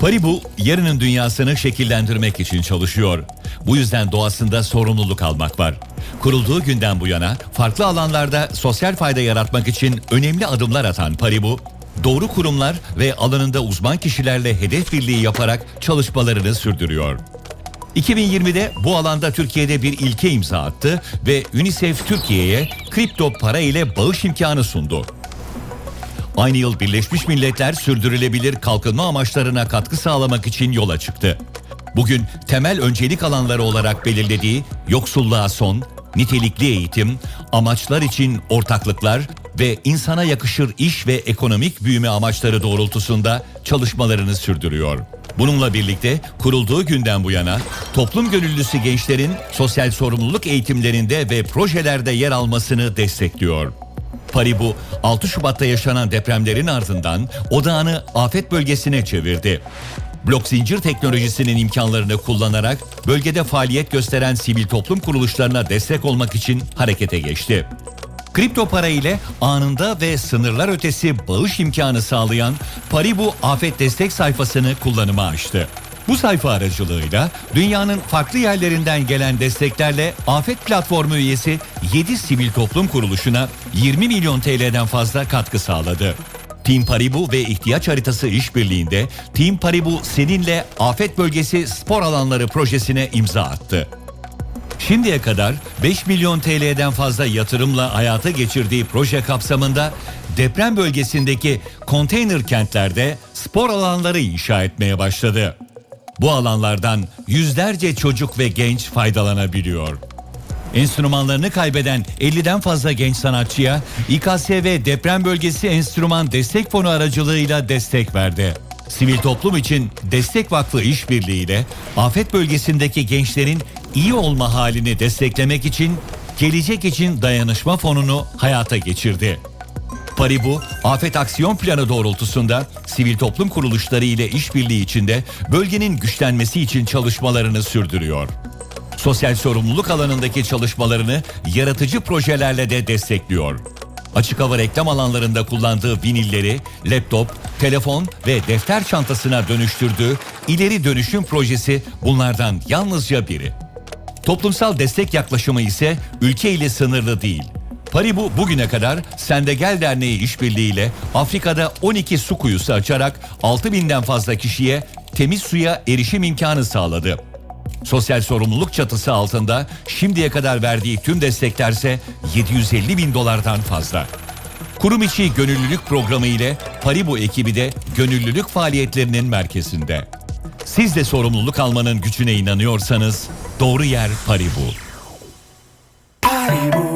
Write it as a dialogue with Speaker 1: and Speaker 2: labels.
Speaker 1: Paribu, yarının dünyasını şekillendirmek için çalışıyor. Bu yüzden doğasında sorumluluk almak var. Kurulduğu günden bu yana farklı alanlarda sosyal fayda yaratmak için önemli adımlar atan Paribu, doğru kurumlar ve alanında uzman kişilerle hedef birliği yaparak çalışmalarını sürdürüyor. 2020'de bu alanda Türkiye'de bir ilke imza attı ve UNICEF Türkiye'ye kripto para ile bağış imkanı sundu. Aynı yıl Birleşmiş Milletler sürdürülebilir kalkınma amaçlarına katkı sağlamak için yola çıktı. Bugün temel öncelik alanları olarak belirlediği yoksulluğa son, nitelikli eğitim, amaçlar için ortaklıklar ve insana yakışır iş ve ekonomik büyüme amaçları doğrultusunda çalışmalarını sürdürüyor. Bununla birlikte kurulduğu günden bu yana toplum gönüllüsü gençlerin sosyal sorumluluk eğitimlerinde ve projelerde yer almasını destekliyor. Paribu 6 Şubat'ta yaşanan depremlerin ardından odağını afet bölgesine çevirdi. Blok zincir teknolojisinin imkanlarını kullanarak bölgede faaliyet gösteren sivil toplum kuruluşlarına destek olmak için harekete geçti. Kripto para ile anında ve sınırlar ötesi bağış imkanı sağlayan Paribu Afet Destek sayfasını kullanıma açtı. Bu sayfa aracılığıyla dünyanın farklı yerlerinden gelen desteklerle Afet Platformu üyesi 7 sivil toplum kuruluşuna 20 milyon TL'den fazla katkı sağladı. Team Paribu ve ihtiyaç haritası işbirliğinde Team Paribu seninle Afet Bölgesi Spor Alanları projesine imza attı. Şimdiye kadar 5 milyon TL'den fazla yatırımla hayata geçirdiği proje kapsamında deprem bölgesindeki konteyner kentlerde spor alanları inşa etmeye başladı. Bu alanlardan yüzlerce çocuk ve genç faydalanabiliyor. Enstrümanlarını kaybeden 50'den fazla genç sanatçıya İKSV Deprem Bölgesi Enstrüman Destek Fonu aracılığıyla destek verdi. Sivil toplum için Destek Vakfı işbirliğiyle afet bölgesindeki gençlerin iyi olma halini desteklemek için Gelecek için Dayanışma Fonu'nu hayata geçirdi. Paribu, afet aksiyon planı doğrultusunda sivil toplum kuruluşları ile işbirliği içinde bölgenin güçlenmesi için çalışmalarını sürdürüyor. Sosyal sorumluluk alanındaki çalışmalarını yaratıcı projelerle de destekliyor. Açık hava reklam alanlarında kullandığı vinilleri, laptop, telefon ve defter çantasına dönüştürdüğü ileri dönüşüm projesi bunlardan yalnızca biri. Toplumsal destek yaklaşımı ise ülke ile sınırlı değil. Paribu bugüne kadar Sende Gel Derneği işbirliğiyle Afrika'da 12 su kuyusu açarak 6000'den fazla kişiye temiz suya erişim imkanı sağladı. Sosyal sorumluluk çatısı altında şimdiye kadar verdiği tüm desteklerse 750 bin dolardan fazla. Kurum içi gönüllülük programı ile Paribu ekibi de gönüllülük faaliyetlerinin merkezinde. Siz de sorumluluk almanın gücüne inanıyorsanız Doğru yer Paribu. Paribu.